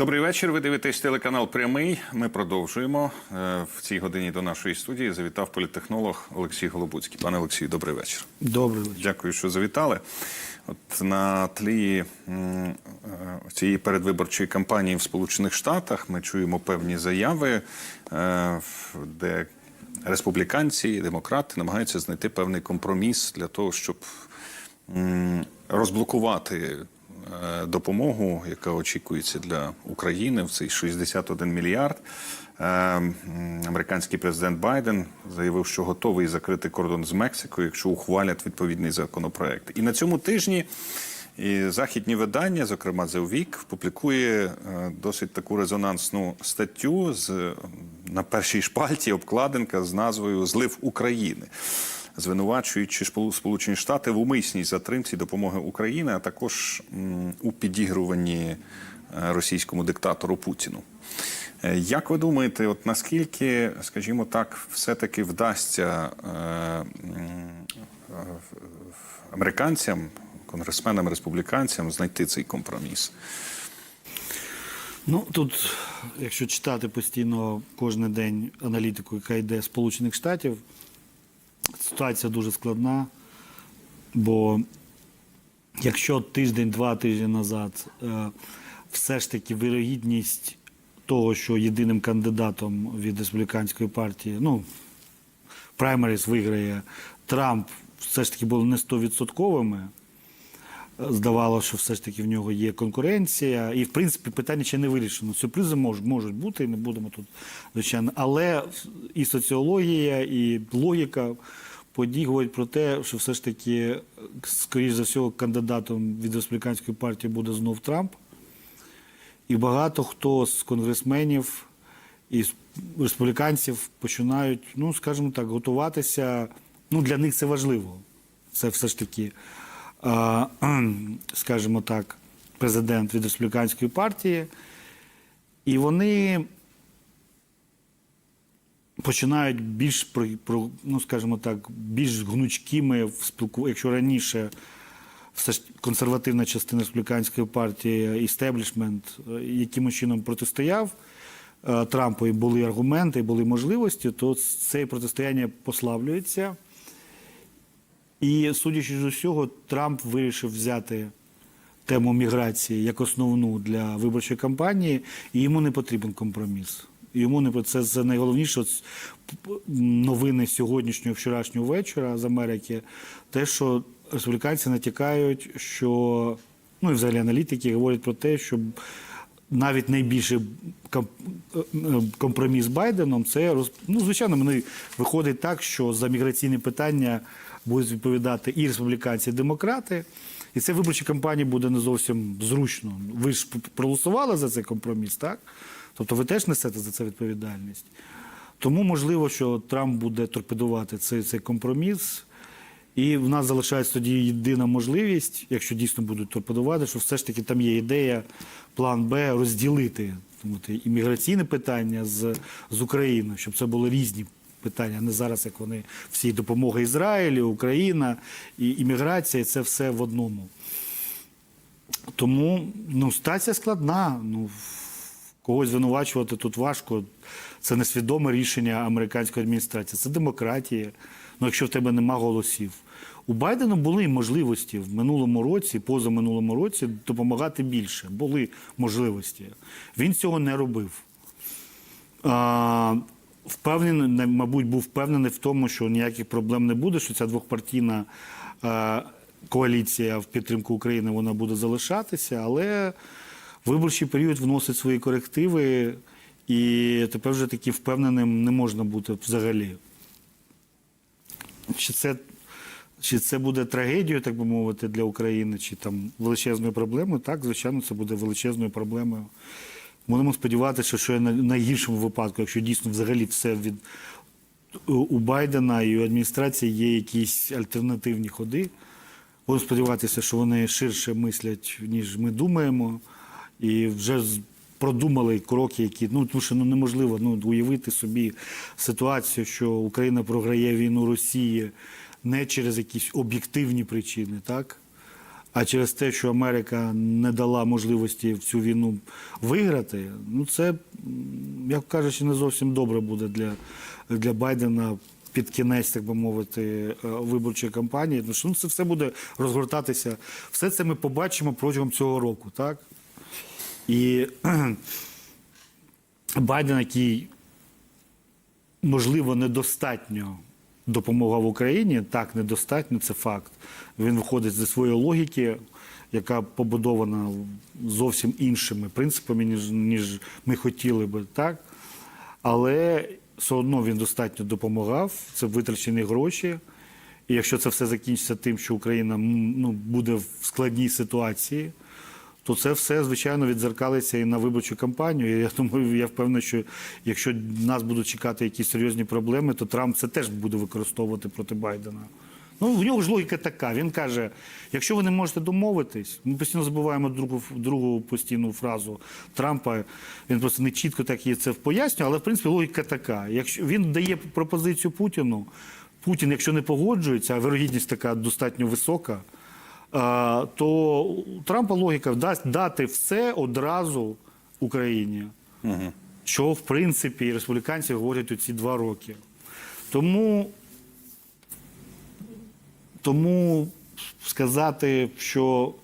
Добрий вечір. Ви дивитесь телеканал Прямий. Ми продовжуємо Е, в цій годині до нашої студії. Завітав політтехнолог Олексій Голобуцький. Пане Олексію, добрий вечір. Добрий вечір. Дякую, що завітали. От на тлі е, цієї передвиборчої кампанії в Сполучених Штатах ми чуємо певні заяви, е, де республіканці і демократи намагаються знайти певний компроміс для того, щоб розблокувати допомогу, яка очікується для України в цей 61 мільярд. Е, Американський президент Байден заявив, що готовий закрити кордон з Мексикою, якщо ухвалять відповідний законопроект. І на цьому тижні і західні видання, зокрема The Week, публікує е, досить таку резонансну статтю з е, на першій шпальті обкладинка з назвою Злив України звинувачуючи Сполучені Штати в умисній затримці допомоги України, а також у підігруванні е, російському диктатору Путіну. Е, Як ви думаєте, от наскільки, скажімо так, все-таки вдасться е, американцям, конгресменам, республіканцям знайти цей компроміс? Ну тут, якщо читати постійно кожен день аналітику, яка йде з Сполучених Штатів, ситуація дуже складна. Бо якщо тиждень-два тижні назад е, все ж таки вирогідність того, що єдиним кандидатом від республіканської партії, ну, праймеріс виграє Трамп, все ж таки були не 100%. Здавалося, що все ж таки в нього є конкуренція, і в принципі питання ще не вирішено. Сюрпризи можуть, можуть бути, не будемо тут звичайно. Але і соціологія, і логіка подій говорять про те, що все ж таки, скоріш за всього, кандидатом від республіканської партії буде знов Трамп. І багато хто з конгресменів і з республіканців починають, ну скажімо так, готуватися. Ну для них це важливо. Це все ж таки, скажімо так, президент від республіканської партії. І вони починають більш ну скажімо так, більш гнучкими в спілку, якщо раніше все ж консервативна частина республіканської партії, істеблішмент, якимось чином протистояв е, Трампу, і були аргументи, і були можливості, то це протистояння послаблюється. І судячи з усього, Трамп вирішив взяти тему міграції як основну для виборчої кампанії, і йому не потрібен компроміс. Йому не це, це найголовніше новини сьогоднішнього вчорашнього вечора з Америки. Те, що республіканці натякають, що ну і взагалі аналітики говорять про те, що навіть найбільший е, е, компроміс з Байденом це ну, звичайно, вони виходить так, що за міграційні питання будуть відповідати і республіканці, і демократи. І це виборча кампанія буде не зовсім зручно. Ви ж проголосували за цей компроміс, так? Тобто ви теж несете за це відповідальність. Тому можливо, що Трамп буде торпедувати цей, цей компроміс. І в нас залишається тоді єдина можливість, якщо дійсно будуть торпедувати, що все ж таки там є ідея, план Б розділити от, імміграційне питання з, з Україною, щоб це були різні питання, не зараз, як вони всі допомога Ізраїлю, Україна і імміграція, це все в одному. Тому ну, ситуація складна. Ну, когось звинувачувати тут важко. Це несвідоме рішення американської адміністрації, це демократія. Ну, якщо в тебе нема голосів. У Байдена були можливості в минулому році, позаминулому році допомагати більше. Були можливості. Він цього не робив. А, впевнений, мабуть, був впевнений в тому, що ніяких проблем не буде, що ця двохпартійна е, коаліція в підтримку України вона буде залишатися, але виборчий період вносить свої корективи, і тепер вже таки впевненим не можна бути взагалі. Чи це, чи це буде трагедією, так би мовити, для України, чи там величезною проблемою? Так, звичайно, це буде величезною проблемою. Будемо сподіватися, що в найгіршому випадку, якщо дійсно взагалі все від у Байдена і у адміністрації є якісь альтернативні ходи. Будемо сподіватися, що вони ширше мислять, ніж ми думаємо, і вже продумали кроки, які ну тому що ну неможливо ну уявити собі ситуацію, що Україна програє війну Росії не через якісь об'єктивні причини, так а через те, що Америка не дала можливості в цю війну виграти, ну це, як кажучи, не зовсім добре буде для, для Байдена під кінець, так би мовити, е, виборчої кампанії. Тому що ну, це все буде розгортатися. Все це ми побачимо протягом цього року, так? І Байден, який можливо, недостатньо допомагав Україні. Так, недостатньо, це факт. Він виходить зі своєї логіки, яка побудована зовсім іншими принципами, ніж, ніж ми хотіли би, так? Але все одно він достатньо допомагав, це витрачені гроші. І якщо це все закінчиться тим, що Україна ну, буде в складній ситуації, то це все, звичайно, відзеркалиться і на виборчу кампанію. І я думаю, я впевнений, що якщо нас будуть чекати якісь серйозні проблеми, то Трамп це теж буде використовувати проти Байдена. Ну, в нього ж логіка така. Він каже: якщо ви не можете домовитись, ми постійно забуваємо другу, другу постійну фразу Трампа. Він просто не чітко так її це пояснює, але в принципі логіка така. Якщо він дає пропозицію Путіну, Путін, якщо не погоджується, а вирогідність така достатньо висока. То Трампа логіка дасть дати все одразу Україні. Що, в принципі, республіканці говорять у ці два роки. Тому, тому сказати, що.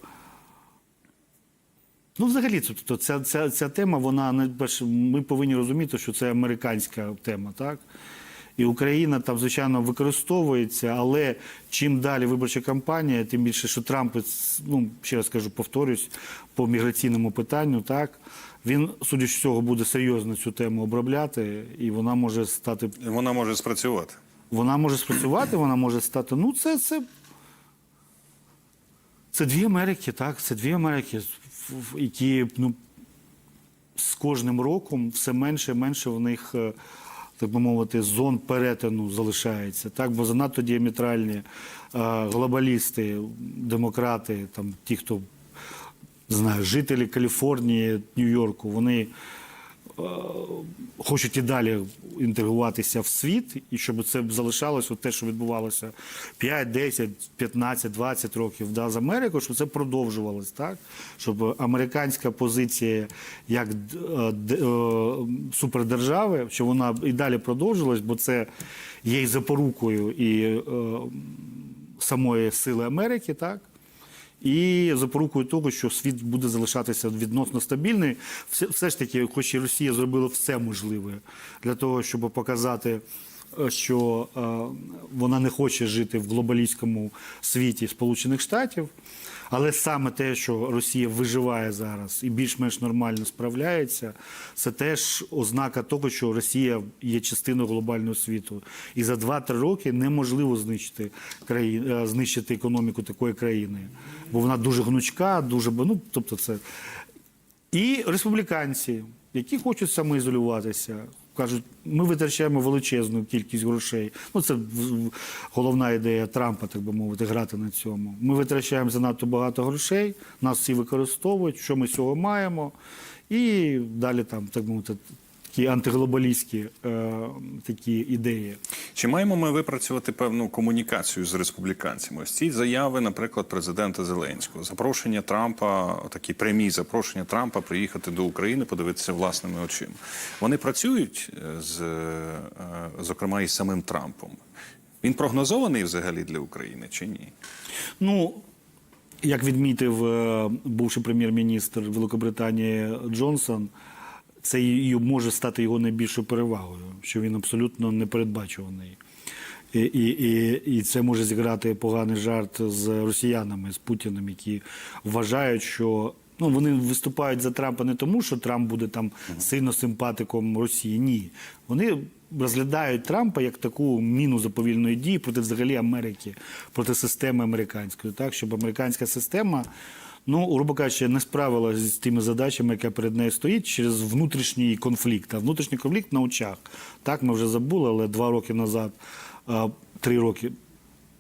Ну, взагалі, тобто ця, ця, ця тема, вона найперше, ми повинні розуміти, що це американська тема, так? І Україна там, звичайно, використовується, але чим далі виборча кампанія, тим більше, що Трамп, ну, ще раз кажу, повторюсь, по міграційному питанню, так, він, судячи з цього, буде серйозно цю тему обробляти, і вона може стати Вона може спрацювати. вона може спрацювати, вона може стати. Ну, це, це, це дві Америки, так. Це дві Америки, які ну, з кожним роком все менше і менше в них, е, так би мовити, зон перетину залишається. Так? Бо занадто діаметральні е, глобалісти, демократи, там, ті, хто не знаю, жителі Каліфорнії, Нью-Йорку, вони хочуть і далі інтегруватися в світ, і щоб це залишалося те, що відбувалося 5, 10, 15, 20 років да, з Америкою, щоб це продовжувалось, так? Щоб американська позиція як е, е, супердержави, щоб вона і далі продовжилась, бо це є і запорукою і е, самої сили Америки, так? І запорукою того, що світ буде залишатися відносно стабільний, все, все ж таки, хоч і Росія зробила все можливе для того, щоб показати, е, що е, вона не хоче жити в глобалістському світі Сполучених Штатів. Але саме те, що Росія виживає зараз і більш-менш нормально справляється, це теж ознака того, що Росія є частиною глобального світу. І за 2-3 роки неможливо знищити країн, е, знищити економіку такої країни, бо вона дуже гнучка, дуже ну, тобто це. І республіканці, які хочуть самоізолюватися, кажуть, ми витрачаємо величезну кількість грошей. Ну, це головна ідея Трампа, так би мовити, грати на цьому. Ми витрачаємо занадто багато грошей, нас всі використовують, що ми з цього маємо. І далі там, так би мовити, такі антиглобалістські е, такі ідеї. Чи маємо ми випрацювати певну комунікацію з республіканцями? Ось ці заяви, наприклад, президента Зеленського, запрошення Трампа, такі прямі запрошення Трампа приїхати до України, подивитися власними очима. Вони працюють е, з, е, зокрема, із самим Трампом. Він прогнозований взагалі для України чи ні? Ну, як відмітив е, бувший прем'єр-міністр Великобританії Джонсон, це і може стати його найбільшою перевагою, що він абсолютно непередбачуваний. І, і, і, і це може зіграти поганий жарт з росіянами, з Путіним, які вважають, що ну, вони виступають за Трампа не тому, що Трамп буде там сильно симпатиком Росії. Ні. Вони розглядають Трампа як таку міну заповільної дії проти взагалі Америки, проти системи американської, так щоб американська система. Ну, грубо кажучи, не справилася з тими задачами, яка перед нею стоїть, через внутрішній конфлікт. А внутрішній конфлікт на очах. Так, ми вже забули, але два роки назад, три роки,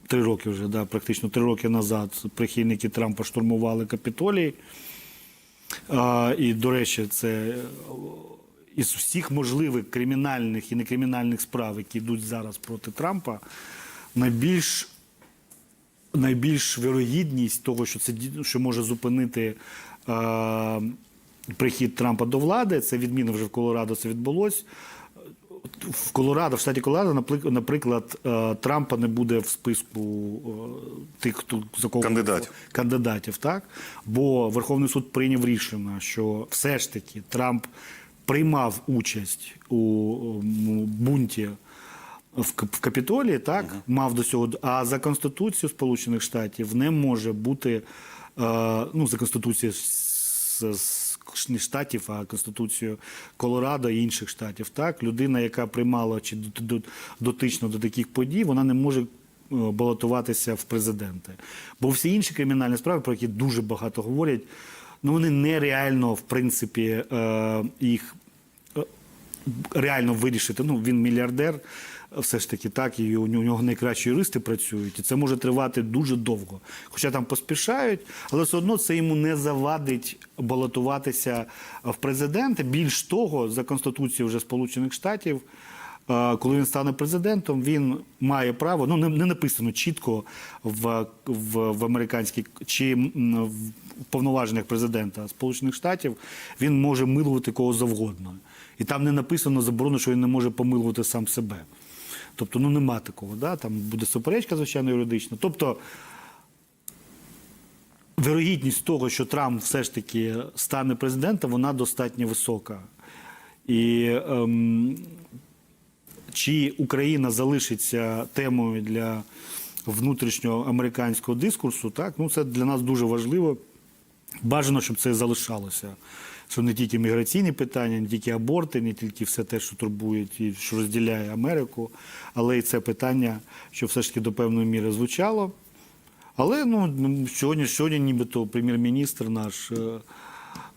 три роки вже, да, практично три роки назад прихильники Трампа штурмували Капітолій. А, і, до речі, це із всіх можливих кримінальних і некримінальних справ, які йдуть зараз проти Трампа, найбільш найбільш вірогідність того, що це що може зупинити е, прихід Трампа до влади, це відміна вже в Колорадо це відбулось. В Колорадо, в штаті Колорадо, наприклад, е, Трампа не буде в списку е, тих, хто за кого Кандидатів. кандидатів, так бо Верховний суд прийняв рішення, що все ж таки Трамп приймав участь у м, бунті в, Кап- в Капітолії, так мав до цього, а за конституцією Сполучених Штатів не може бути е, ну за конституцією не штатів, а конституцією Колорадо і інших штатів. Так, людина, яка приймала чи дотично до таких подій, вона не може е, балотуватися в президенти. Бо всі інші кримінальні справи, про які дуже багато говорять, ну вони нереально, в принципі, е, їх реально вирішити. Ну, він мільярдер, все ж таки, так, і у нього- найкращі юристи працюють, і це може тривати дуже довго. Хоча там поспішають, але все одно це йому не завадить балотуватися в президенти. Більш того, за Конституцією вже Сполучених Штатів. Коли він стане президентом, він має право, ну не написано чітко в, в, в американській чи в повноваженнях президента Сполучених Штатів, він може милувати кого завгодно. І там не написано заборону, що він не може помилувати сам себе. Тобто, ну нема такого, да? там буде суперечка, звичайно, юридична. Тобто, вирогідність того, що Трамп все ж таки стане президентом, вона достатньо висока. І ем, чи Україна залишиться темою для внутрішнього американського дискурсу, так, ну це для нас дуже важливо. Бажано, щоб це залишалося. Що не тільки міграційні питання, не тільки аборти, не тільки все те, що турбує і що розділяє Америку, але і це питання, що все ж таки до певної міри звучало. Але ну, ну, сьогодні, сьогодні нібито прем'єр-міністр наш е,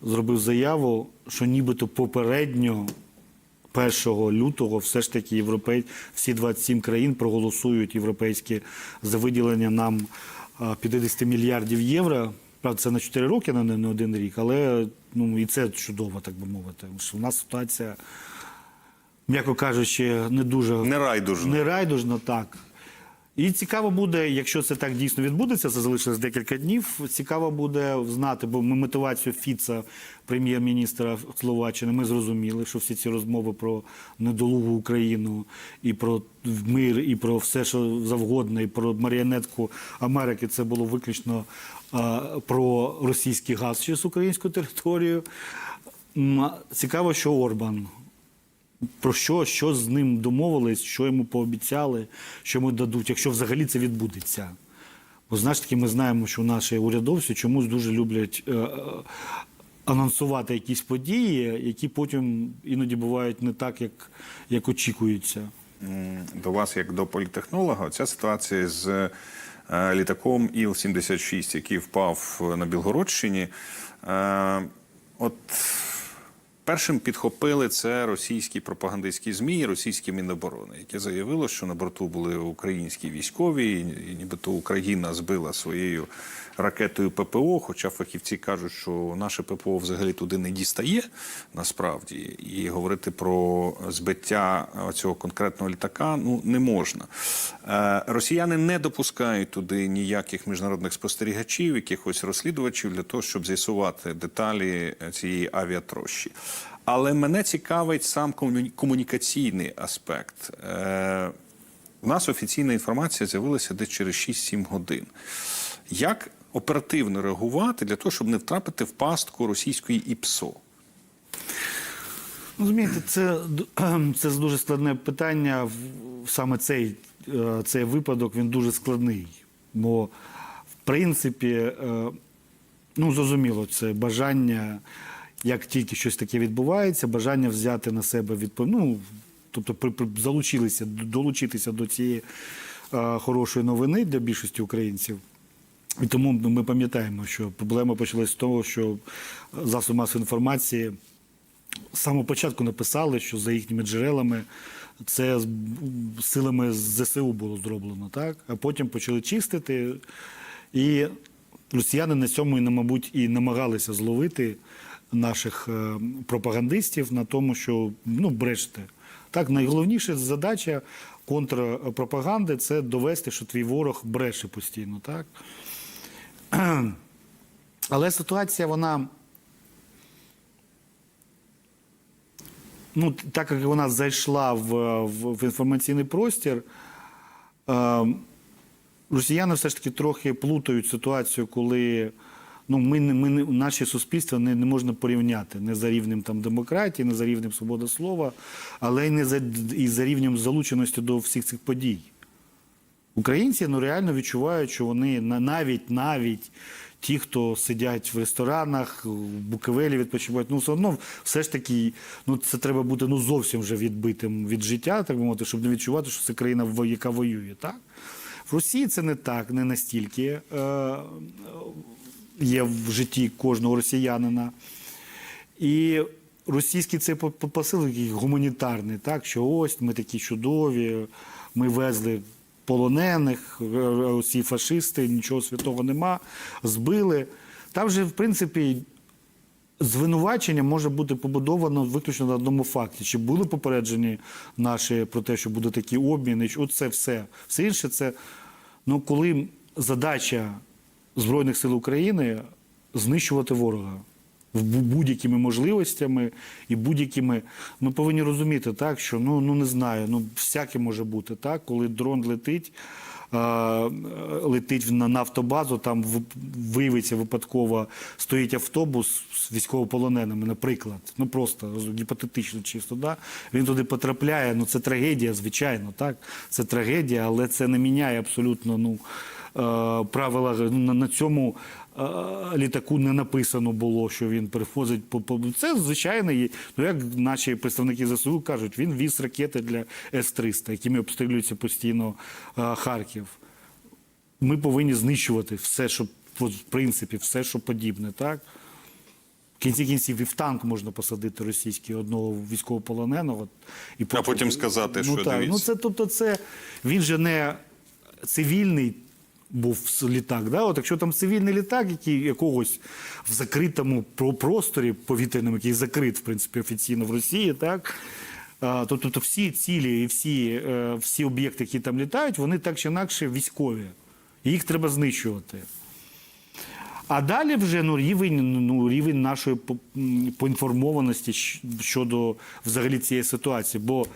зробив заяву, що нібито попередньо 1 лютого все ж таки європей... всі 27 країн проголосують європейські за виділення нам а, 50 мільярдів євро. Правда, це на 4 роки, на не один рік, але ну, і це чудово, так би мовити. Що у нас ситуація, м'яко кажучи, не дуже Не райдужна. не райдужно, так. І цікаво буде, якщо це так дійсно відбудеться, це залишилось декілька днів. Цікаво буде знати, бо ми мотивацію Фіца, прем'єр-міністра Словаччини, ми зрозуміли, що всі ці розмови про недолугу Україну і про мир, і про все, що завгодно, і про маріонетку Америки, це було виключно а, про російський газ через українську територію. Цікаво, що Орбан про що, що з ним домовились, що йому пообіцяли, що йому дадуть, якщо взагалі це відбудеться. Бо знаєш таки, ми знаємо, що наші урядовці чомусь дуже люблять е, е, анонсувати якісь події, які потім іноді бувають не так, як, як очікується. До вас, як до політехнолога, ця ситуація з е, літаком Іл-76, який впав на Білгородщині. Е, от першим підхопили це російські пропагандистські ЗМІ, російські Міноборони, яке заявило, що на борту були українські військові, і нібито Україна збила своєю ракетою ППО. Хоча фахівці кажуть, що наше ППО взагалі туди не дістає насправді, і говорити про збиття цього конкретного літака ну не можна. Е, Росіяни не допускають туди ніяких міжнародних спостерігачів, якихось розслідувачів для того, щоб з'ясувати деталі цієї авіатрощі. Але мене цікавить сам комунікаційний аспект. Е, у нас офіційна інформація з'явилася десь через 6-7 годин. Як оперативно реагувати для того, щоб не втрапити в пастку російської ІПСО? Ну, Розумієте, це, це дуже складне питання. Саме цей, е, цей випадок він дуже складний. Бо, в принципі, е, ну, зрозуміло, це бажання, як тільки щось таке відбувається, бажання взяти на себе відповідь. Ну, тобто при, при, залучилися, долучитися до цієї е, хорошої новини для більшості українців. І тому ми пам'ятаємо, що проблема почалась з того, що засоби масової інформації з самого початку написали, що за їхніми джерелами це силами ЗСУ було зроблено, так? А потім почали чистити. І росіяни на цьому, і, мабуть, і намагалися зловити наших е, пропагандистів на тому, що ну, бреште. Так, найголовніша задача контрпропаганди це довести, що твій ворог бреше постійно, так? Але ситуація, вона. Ну, так як вона зайшла в, в, в інформаційний простір, е, росіяни все ж таки трохи плутають ситуацію, коли ну, ми, не- ми, не- наші суспільства не, не можна порівняти не за рівнем там, демократії, не за рівнем свободи слова, але й не за, і за рівнем залученості до всіх цих подій. Українці ну, реально відчувають, що вони навіть навіть ті, хто сидять в ресторанах, в Буковелі відпочивають, ну все одно все ж таки, ну це треба бути ну зовсім вже відбитим від життя, так би мовити, щоб не відчувати, що це країна, яка воює. Так? В Росії це не так, не настільки е, є в житті кожного росіянина. І російський по- посил який гуманітарний, так, що ось ми такі чудові, ми везли полонених, е, е, всі фашисти, нічого святого нема, збили. Там же, в принципі, звинувачення може бути побудовано виключно на одному факті. Чи були попереджені наші про те, що буде такі обміни? Оце все. Все інше це, ну, коли задача Збройних сил України знищувати ворога будь-якими можливостями і будь-якими. Ми повинні розуміти, так, що ну, ну не знаю, ну всяке може бути, так, коли дрон летить. Летить на нафтобазу, там виявиться випадково стоїть автобус з військовополоненими, наприклад. Ну просто гіпотетично чисто. Да? Він туди потрапляє. Ну це трагедія, звичайно, так. Це трагедія, але це не міняє абсолютно ну, правила. Ну, на, цьому е, літаку не написано було, що він перевозить це звичайно є. Ну як наші представники ЗСУ кажуть, він віз ракети для С-300, якими обстрілюється постійно е, Харків. Ми повинні знищувати все, що в принципі, все, що подібне, так. В кінці кінців і в танк можна посадити російський одного військовополоненого. І А потім сказати, ну, що так, дивіться. ну це тобто, це він же не цивільний був літак. Да? От якщо там цивільний літак, який якогось в закритому просторі повітряному, який закрит, в принципі, офіційно в Росії, так. А, то- Тобто всі цілі і всі, е, всі об'єкти, які там літають, вони так чи інакше військові. Їх треба знищувати. А далі вже ну, рівень, ну, рівень нашої поінформованості щодо взагалі цієї ситуації. Бо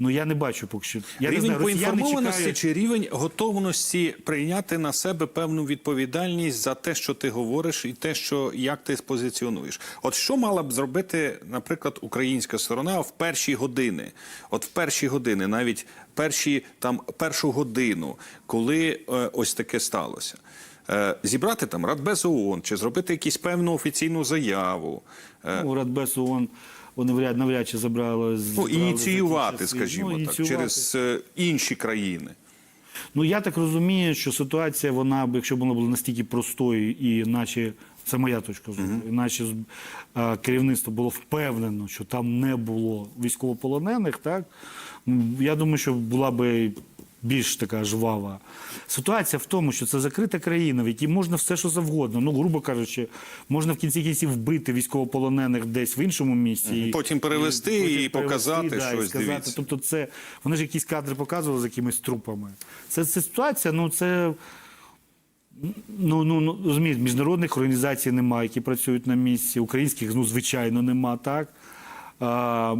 ну, я не бачу поки що. Я не рівень знаю, поінформованості чекають- чи рівень готовності прийняти на себе певну відповідальність за те, що ти говориш, і те, що як ти позиціонуєш. От що мала б зробити, наприклад, українська сторона в перші години, от в перші години, навіть перші там першу годину, коли е, ось таке сталося. Е, Зібрати там Радбез ООН чи зробити якусь певну офіційну заяву, е, Ну, Радбез ООН, вони вряд, навряд чи забрали. ну, забрали ініціювати, скажімо Ну, так, через е, інші країни. Ну я так розумію, що ситуація, вона б, якщо б вона була настільки простою, і наші, це моя точка зору, і наше з- а, керівництво було впевнено, що там не було військовополонених, так я думаю, що була би більш така жвава. Ситуація в тому, що це закрита країна, в якій можна все, що завгодно. Ну, грубо кажучи, можна в кінці кінців вбити військовополонених десь в іншому місці. і- Потім перевести і потім показати да, і щось, сказати, дивіться. Тобто, це вони ж якісь кадри показували з якимись трупами. Це, це ситуація, ну це. Ну, ну, ну розумієте, міжнародних організацій немає, які працюють на місці, українських, ну, звичайно, нема, так. А,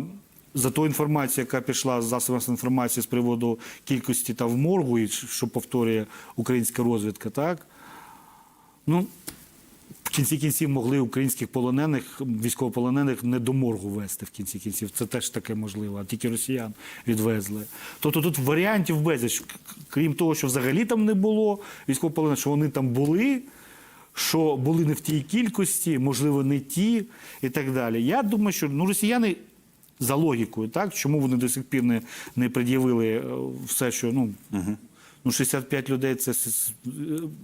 за ту інформацію, яка пішла з засобів інформації з приводу кількості там в моргу, і що повторює українська розвідка, так. Ну, в кінці кінців могли українських полонених, військовополонених не до моргу вести в кінці кінців. Це теж таке можливо, а тільки росіян відвезли. Тобто тут варіантів безліч. Крім того, що взагалі там не було військовополонених, що вони там були, що були не в тій кількості, можливо, не ті і так далі. Я думаю, що ну, росіяни. За логікою, так чому вони до сих пір не, не пред'явили е, все, що ну, ну 65 людей це е,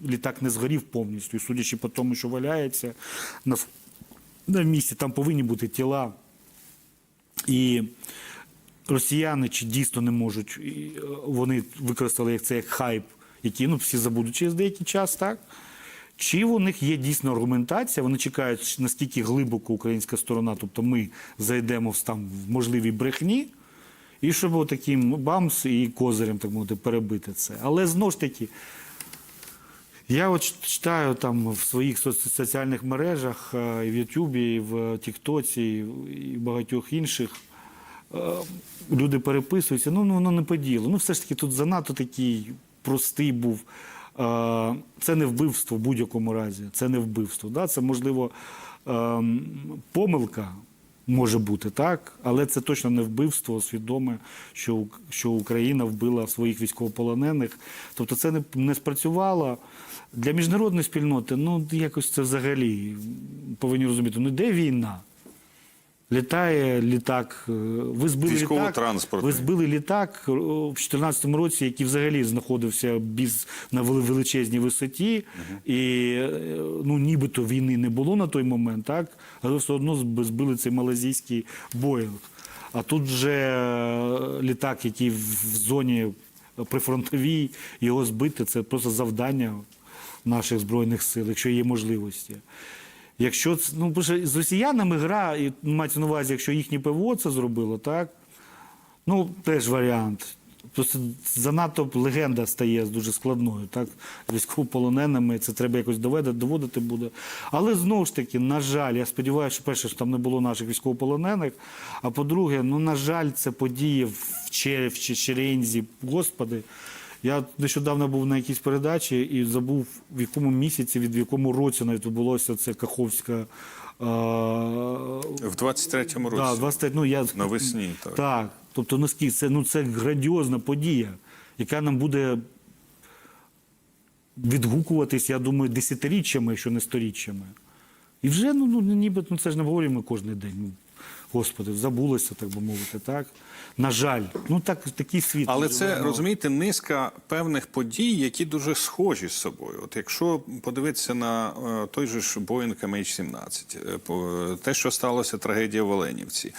літак не згорів повністю. І судячи по тому, що валяється на, на місці, там повинні бути тіла. І росіяни чи дійсно не можуть, і, е, вони використали як це як хайп, який ну, всі забудуть через деякий час, так? Чи у них є дійсно аргументація, вони чекають, наскільки глибоко українська сторона, тобто ми зайдемо в, там, в можливій брехні, І щоб отаким бамс і козирем, так мовити, перебити це. Але знову ж таки, я от читаю там в своїх соціальних мережах, е, в Ютубі, в Тіктоці, і багатьох інших. е, Люди переписуються, ну, ну воно не по ділу. Ну, все ж таки, тут занадто такий простий був. Е, Це не вбивство в будь-якому разі. Це не вбивство. Да? Це, можливо, ем, помилка може бути, так? Але це точно не вбивство свідоме, що, що Україна вбила своїх військовополонених. Тобто це не, не спрацювало. Для міжнародної спільноти, ну, якось це взагалі повинні розуміти, ну де війна? Літає літак. е, Ви збили літак, Військово-транспортний. ви збили літак е, в 2014 році, який взагалі знаходився біз, на величезній висоті, і е, ну, нібито війни не було на той момент, так? але все одно збили цей малазійський Боїнг. А тут вже е, літак, який в зоні прифронтовій, його збити це просто завдання наших збройних сил, якщо є можливості. Якщо ну, з росіянами гра, і мається на увазі, якщо їхнє ПВО це зробило, так? Ну, теж варіант. Просто занадто легенда стає дуже складною, так? Військовополоненими це треба якось доводити, доводити буде. Але знову ж таки, на жаль, я сподіваюся, що перше, що там не було наших військовополонених. А по-друге, ну, на жаль, це події в Че- в Чечерензі, господи. Я нещодавно був на якійсь передачі і забув, в якому місяці, від в якому році навіть відбулося це Каховська. В 23-му році. Да, 23, ну, я... Навесні, так. Так. Тобто, наскільки це, ну, це грандіозна подія, яка нам буде відгукуватись, я думаю, десятиріччями, якщо не сторіччями. І вже, ну, ну ніби ну, це ж не говоримо кожен день. Господи, забулося, так би мовити, так? На жаль, ну так, такий світ. Але це живемо. розумієте, низка певних подій, які дуже схожі з собою. От якщо подивитися на е, той же ж Boeing MH17, е, те, що сталося трагедія в Оленівці,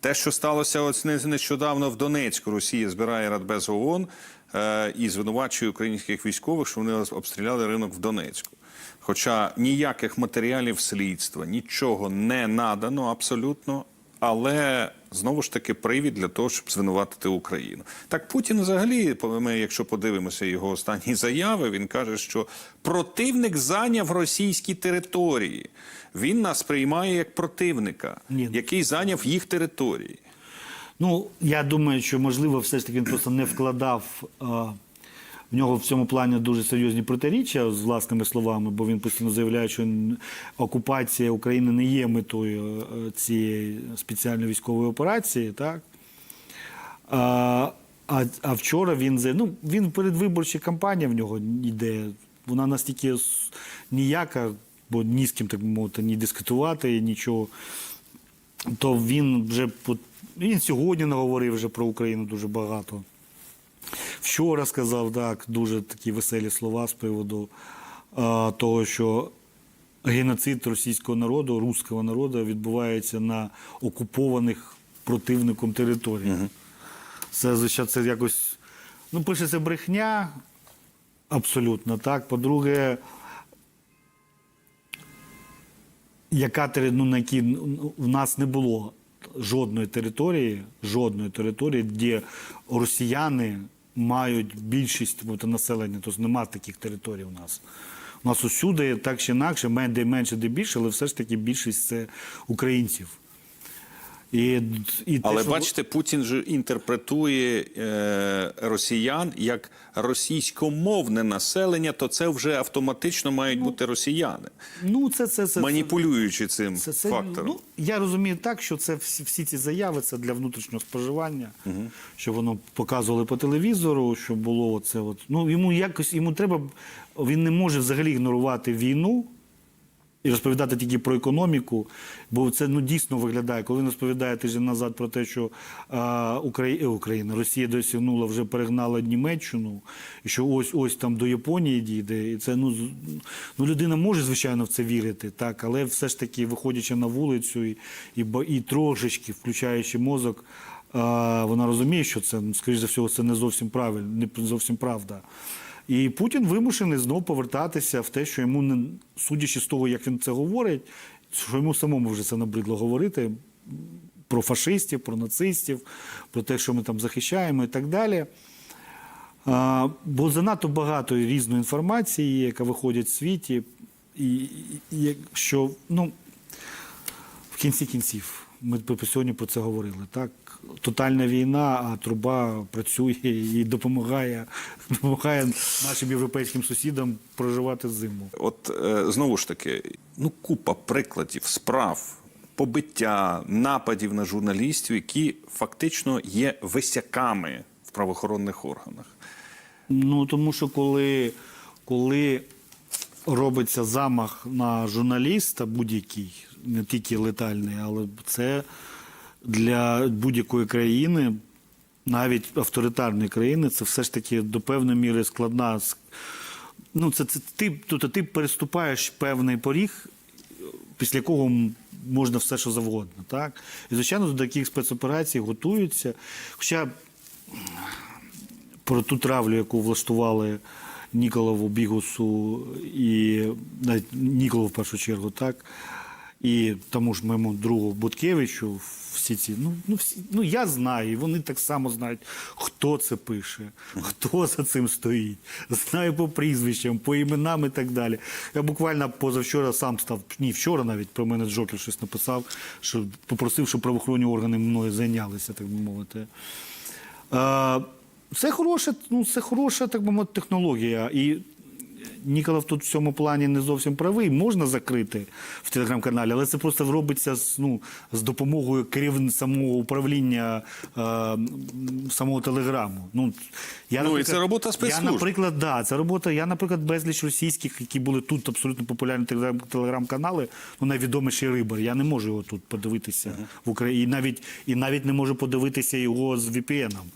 те, що сталося ось нещодавно в Донецьку, Росія збирає Радбез ООН е, і звинувачує українських військових, що вони обстріляли ринок в Донецьку. Хоча ніяких матеріалів слідства, нічого не надано абсолютно. Але знову ж таки привід для того, щоб звинуватити Україну. Так Путін, взагалі, ми, якщо подивимося його останні заяви, він каже, що противник зайняв російські території. Він нас приймає як противника, Ні. який зайняв їх території. Ну, я думаю, що можливо, все ж таки він просто не вкладав. е, в нього в цьому плані дуже серйозні протиріччя з власними словами, бо він постійно заявляє, що окупація України не є метою е, цієї спеціальної військової операції, так? А, а, вчора він ну, він передвиборча кампанія в нього йде. Вона настільки ніяка, бо ні з ким так мовити, ні дискутувати, нічого то він вже він сьогодні наговорив вже про Україну дуже багато. Вчора сказав так, дуже такі веселі слова з приводу а, того, що геноцид російського народу, руського народу відбувається на окупованих противником територіях. Це, звичайно, це якось. Ну, пише, це брехня, абсолютно так. По-друге, яка ну, на якій в нас не було жодної території, жодної території, де росіяни мають більшість населення, тобто немає таких територій у нас. У нас усюди так чи інакше, де менше, де більше, але все ж таки більшість це українців. І, і те, Але що- бачите, Путін же інтерпретує е, росіян як російськомовне населення, то це вже автоматично мають бути росіяни, ну, це, це, це, маніпулюючи цим Це, це, фактором. ну, я розумію так, що це всі, всі ці заяви це для внутрішнього споживання, що воно показували по телевізору, що було оце. От. Ну, йому якось йому треба, він не може взагалі ігнорувати війну. І розповідати тільки про економіку, бо це ну дійсно виглядає. Коли він розповідає тиждень назад про те, що а, Украї... е, Україна, Росія досягнула, вже перегнала Німеччину, і що ось ось там до Японії дійде. І це ну, ну людина може звичайно в це вірити, так, але все ж таки, виходячи на вулицю і, і, і трошечки включаючи мозок, вона розуміє, що це, скоріш за всього, це не зовсім правильно, не зовсім правда. І Путін вимушений знову повертатися в те, що йому не судячи з того, як він це говорить, що йому самому вже це набридло говорити. про фашистів, про нацистів, про те, що ми там захищаємо і так далі. А, бо занадто багато різної інформації, яка виходить в світі, і, і, і що ну, в кінці кінців. Ми сьогодні про це говорили. Так, тотальна війна, а труба працює і допомагає, допомагає нашим європейським сусідам проживати зиму. От е, знову ж таки, ну купа прикладів, справ, побиття, нападів на журналістів, які фактично є висяками в правоохоронних органах. Ну тому що коли, коли робиться замах на журналіста, будь-який, не тільки летальний, але це для будь-якої країни, навіть авторитарної країни, це все ж таки до певної міри складна. Ну, це, це ти, тобто ти переступаєш певний поріг, після якого можна все, що завгодно. Так? І, звичайно, до таких спецоперацій готуються. Хоча про ту травлю, яку влаштували Ніколову Бігусу і навіть Ніколу в першу чергу, так. І тому ж моєму другу Буткевичу всі ці, ну, ну, всі, ну я знаю, і вони так само знають, хто це пише, хто за цим стоїть. Знаю по прізвищам, по іменам і так далі. Я буквально позавчора сам став, ні, вчора навіть про мене Джокер щось написав, що попросив, щоб правоохоронні органи мною зайнялися, так би мовити. Е, Це хороша, ну, це хороша, так би мовити, технологія. І Ніколов тут в цьому плані не зовсім правий. Можна закрити в телеграм-каналі, але це просто робиться з, ну, з допомогою керівництва самого управління е, самого телеграму. Ну, я, Ну, і це робота Я, наприклад, да, це робота. Я, наприклад, безліч російських, які були тут абсолютно популярні телеграм- телеграм-канали, ну найвідоміший Рибар. Я не можу його тут подивитися в Україні. І навіть, і навіть не можу подивитися його з VPN-ом.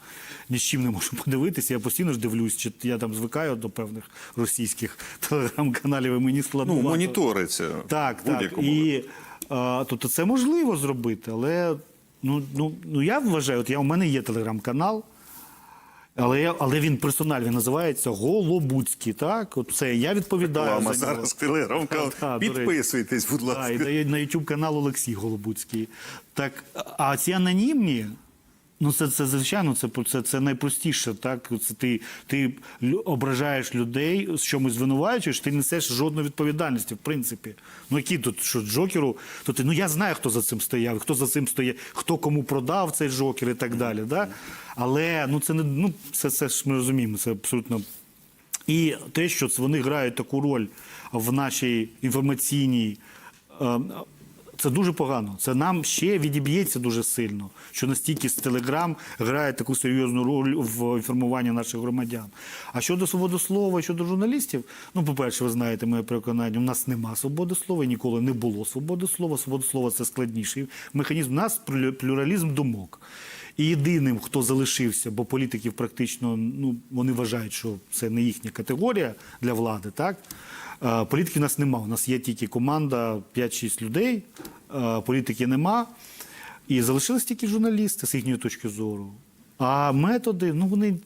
Ні з чим не можу подивитися. Я постійно ж дивлюсь, чи я там звикаю до певних російських телеграм-каналів, і мені складно. Ну, моніториться. Так, так. І а, тобто це можливо зробити, але ну, ну, ну я вважаю, от я, у мене є телеграм-канал. Але, але він персональний називається Голобуцький. Так, от це я відповідаю Реклама за нього. зараз телеграм. Так, так, до речі. Підписуйтесь, будь Так, ласка. і на YouTube канал Олексій Голобуцький. Так, а ці анонімні, ну це, це звичайно, це, це, це найпростіше. Так? Це ти, ти ображаєш людей, з чомусь звинувачуєш, ти несеш жодної відповідальності, в принципі. Ну які тут що Джокеру? То ти, ну я знаю, хто за цим стояв, хто за цим стояв, хто кому продав цей Джокер і так далі. Да? Але ну це не ну це, це ж ми розуміємо, це абсолютно і те, що вони грають таку роль в нашій інформаційній. Це дуже погано. Це нам ще відіб'ється дуже сильно, що настільки з Телеграм грає таку серйозну роль в інформуванні наших громадян. А щодо свободи слова, щодо журналістів, ну, по-перше, ви знаєте, моє переконання, у нас нема свободи слова, ніколи не було свободи слова. Свобода слова це складніший механізм. У нас плюралізм думок. І єдиним, хто залишився, бо політиків практично ну вони вважають, що це не їхня категорія для влади. Так Е, політиків у нас нема. У нас є тільки команда 5-6 людей. е, Політики нема. І залишились тільки журналісти з їхньої точки зору. А методи, ну вони.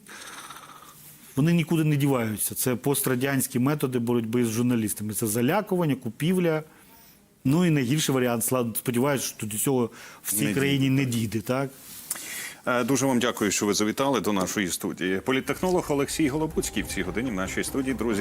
Вони нікуди не діваються. Це пострадянські методи боротьби з журналістами. Це залякування, купівля. Ну і найгірший варіант. Сподіваюся, що до цього в цій Не країні не дійде. Так? Е, Дуже вам дякую, що ви завітали до нашої студії. Політтехнолог Олексій Голобуцький в цій годині в нашій студії. Друзі.